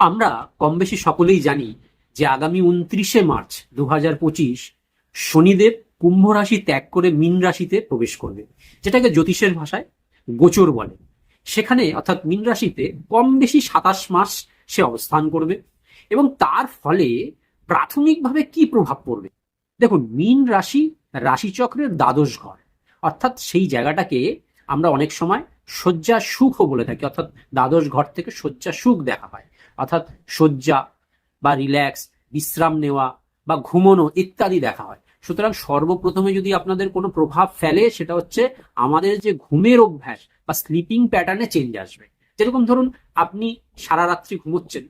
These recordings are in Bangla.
আমরা কম বেশি সকলেই জানি যে আগামী উনত্রিশে মার্চ দু হাজার পঁচিশ শনিদেব কুম্ভ রাশি ত্যাগ করে মীন রাশিতে প্রবেশ করবে, যেটাকে জ্যোতিষের ভাষায় গোচর বলে। সেখানে অর্থাৎ মীন রাশিতে কম বেশি সাতাশ মাস সে অবস্থান করবে এবং তার ফলে প্রাথমিকভাবে কি প্রভাব পড়বে? দেখুন, মীন রাশি রাশিচক্রের দ্বাদশ ঘর, অর্থাৎ সেই জায়গাটাকে আমরা অনেক সময় শয্যা সুখও বলে থাকি, অর্থাৎ দ্বাদশ ঘর থেকে শয্যা সুখ দেখা হয় অর্থাৎ শয্যা বা রিল্যাক্স বিশ্রাম নেওয়া বা ঘুমনো ইত্যাদি দেখা হয়। সুতরাং সর্বপ্রথমে যদি আপনাদের কোনো প্রভাব ফেলে, সেটা হচ্ছে আমাদের যে ঘুমের অভ্যাস বা স্লিপিং প্যাটার্নে চেঞ্জ আসবে। যেরকম ধরুন, আপনি সারা রাত্রি ঘুমোচ্ছেন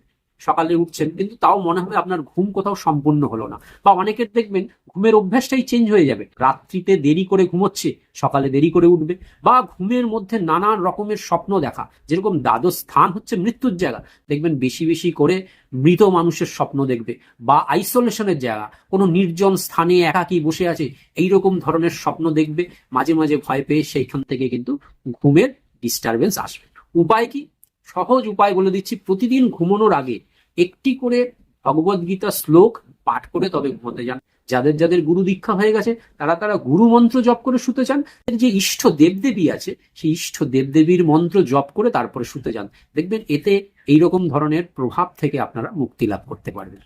সকালে উঠছেন, কিন্তু তাও মনে হবে আপনার ঘুম কোথাও সম্পূর্ণ হলো না। বা অনেকের দেখবেন ঘুমের অভ্যাসটাই চেঞ্জ হয়ে যাবে। রাত্রিতে দেরি করে ঘুমোচ্ছে, সকালে দেরি করে উঠবে, বা ঘুমের মধ্যে নানান রকমের স্বপ্ন দেখা, যেরকম দ্বাদশ স্থান হচ্ছে মৃত্যুর জায়গা। দেখবেন বেশি বেশি করে মৃত মানুষের স্বপ্ন দেখবে, বা আইসোলেশনের জায়গা, কোনো নির্জন স্থানে একাকি বসে আছে এই রকম ধরনের স্বপ্ন দেখবে, মাঝে মাঝে ভয় পেয়ে সেইখান থেকে কিন্তু ঘুমের ডিস্টারবেন্স আসবে। উপায় কি? সহজ উপায় বলে দিচ্ছি, প্রতিদিন ঘুমানোর আগে একটি করে ভগবদ গীতা শ্লোক পাঠ করে তবে ঘুমোতে যান। যাদের যাদের গুরু দীক্ষা হয়ে গেছে, তারা তারা গুরু মন্ত্র জপ করে শুতে চান। যে ইষ্ট দেবদেবী আছে, সেই ইষ্ট দেবদেবীর মন্ত্র জপ করে তারপরে শুতে যান। দেখবেন এতে এইরকম ধরনের প্রভাব থেকে আপনারা মুক্তি লাভ করতে পারবেন।